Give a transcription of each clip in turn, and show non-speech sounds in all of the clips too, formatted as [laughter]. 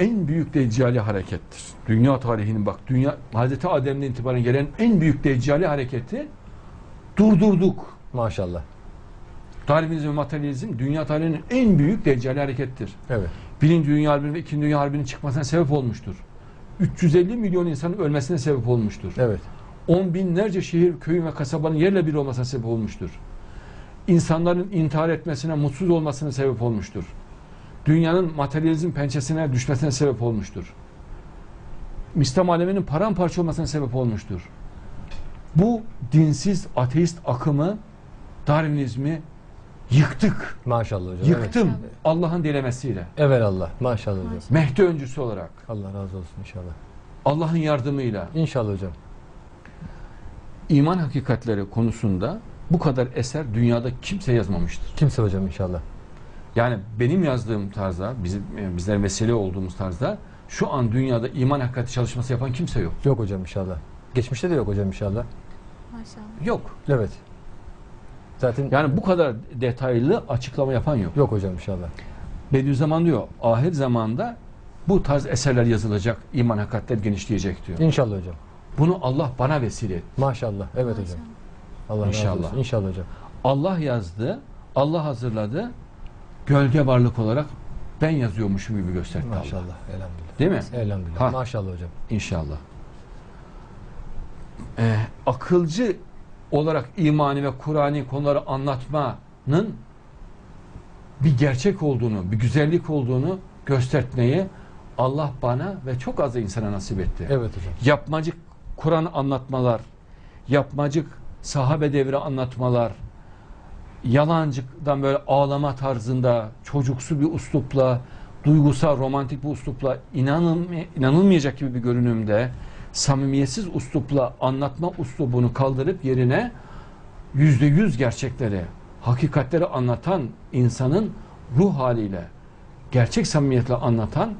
en büyük deccali harekettir. Dünya tarihinin bak dünya Hazreti Adem'den itibaren gelen en büyük deccali hareketi durdurduk. Maşallah. Darwinizm ve materyalizm dünya tarihinin en büyük deccali harekettir. Evet. Birinci Dünya Harbi'nin ve İkinci Dünya Harbi'nin çıkmasına sebep olmuştur. 350 milyon insanın ölmesine sebep olmuştur. Evet. On binlerce şehir, köyün ve kasabanın yerle bir olmasına sebep olmuştur. İnsanların intihar etmesine, mutsuz olmasına sebep olmuştur. Dünyanın materyalizm pençesine düşmesine sebep olmuştur. İslam aleminin paramparça olmasına sebep olmuştur. Bu dinsiz, ateist akımı, Darwinizmi yıktık. Maşallah hocam. Yıktım Evet. Allah'ın dilemesiyle. Evet. Evelallah. Maşallah hocam. Mehdi öncüsü olarak. Allah razı olsun inşallah. Allah'ın yardımıyla. İnşallah hocam. iman hakikatleri konusunda bu kadar eser dünyada kimse yazmamıştır. Kimse hocam inşallah. Yani benim yazdığım tarzda, bizim e, bizler vesile olduğumuz tarzda şu an dünyada iman hakikati çalışması yapan kimse yok. Yok hocam inşallah. Geçmişte de yok hocam inşallah. Maşallah. Yok. Evet. Zaten Yani bu kadar detaylı açıklama yapan yok. yok hocam inşallah. Bediüzzaman diyor, ahir zamanda bu tarz eserler yazılacak, iman hakikatler genişleyecek diyor. İnşallah hocam. Bunu Allah bana vesile etti. Maşallah. Evet hocam. Maşallah. Allah razı İnşallah. olsun. İnşallah hocam. Allah yazdı, Allah hazırladı, gölge varlık olarak ben yazıyormuşum gibi gösterdi Allah. Maşallah. Elhamdülillah. Değil mi? Elhamdülillah. Ha. Maşallah hocam. İnşallah. Ee, akılcı olarak imani ve Kur'ani konuları anlatmanın bir gerçek olduğunu, bir güzellik olduğunu göstermeyi Allah bana ve çok az insana nasip etti. Evet hocam. Yapmacık Kur'an anlatmalar, yapmacık sahabe devri anlatmalar, yalancıktan böyle ağlama tarzında, çocuksu bir uslupla, duygusal, romantik bir uslupla, inanılm inanılmayacak gibi bir görünümde, samimiyetsiz uslupla anlatma uslubunu kaldırıp yerine yüzde yüz gerçekleri, hakikatleri anlatan insanın ruh haliyle, gerçek samimiyetle anlatan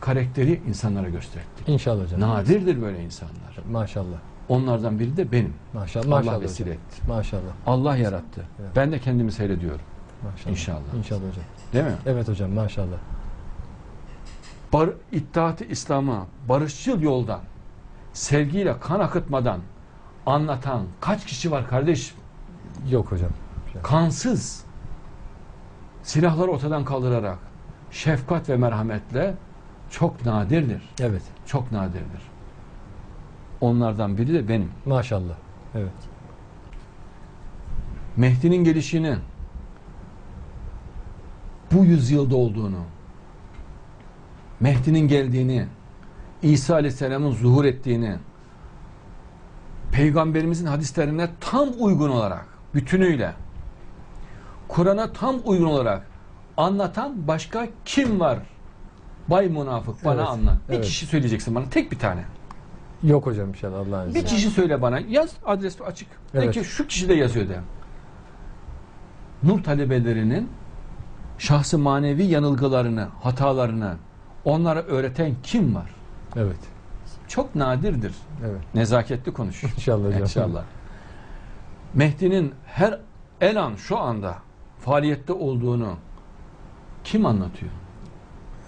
karakteri insanlara gösterdi. İnşallah hocam. Nadirdir böyle insanlar. Maşallah. Onlardan biri de benim. Maşallah. Allah Maşallah vesile hocam. etti. Maşallah. Allah yarattı. Evet. Ben de kendimi seyrediyorum. Maşallah. İnşallah. İnşallah hocam. Değil mi? Evet hocam maşallah. Bar İttihat-ı İslam'a barışçıl yoldan, sevgiyle kan akıtmadan anlatan kaç kişi var kardeş? Yok hocam. Kansız, silahları ortadan kaldırarak, şefkat ve merhametle çok nadirdir. Evet. Çok nadirdir. Onlardan biri de benim. Maşallah. Evet. Mehdi'nin gelişinin bu yüzyılda olduğunu, Mehdi'nin geldiğini, İsa Aleyhisselam'ın zuhur ettiğini, Peygamberimizin hadislerine tam uygun olarak, bütünüyle, Kur'an'a tam uygun olarak anlatan başka kim var? Bay münafık bana Evet, anlat. Bir evet. kişi söyleyeceksin bana, tek bir tane. Yok hocam inşallah Allah'ın Bir izniyle. kişi söyle bana. Yaz adres açık. De Evet. ki şu kişi de yazıyor de. Nur talebelerinin şahsı manevi yanılgılarını, hatalarını onlara öğreten kim var? Evet. Çok nadirdir. Evet. Nezaketli konuş. [laughs] İnşallah hocam. İnşallah. Mehdi'nin her el an şu anda faaliyette olduğunu kim anlatıyor?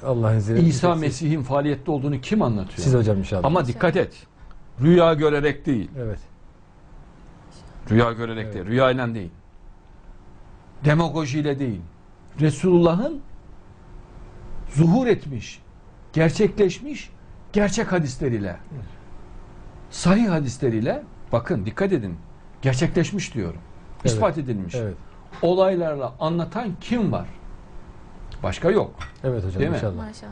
Allah'ın izniyle. İsa Mesih'in faaliyette olduğunu kim anlatıyor? Siz hocam inşallah. Ama dikkat et. Rüya görerek değil. Evet. Rüya görerek Evet. değil, rüyayla değil. Demagojiyle değil. Resulullah'ın zuhur etmiş, gerçekleşmiş gerçek hadisleriyle, sahih hadisleriyle, bakın dikkat edin, gerçekleşmiş diyorum. Evet. İspat edilmiş. Evet. Olaylarla anlatan kim var? Başka yok. Evet hocam Değil mi? inşallah. Maşallah.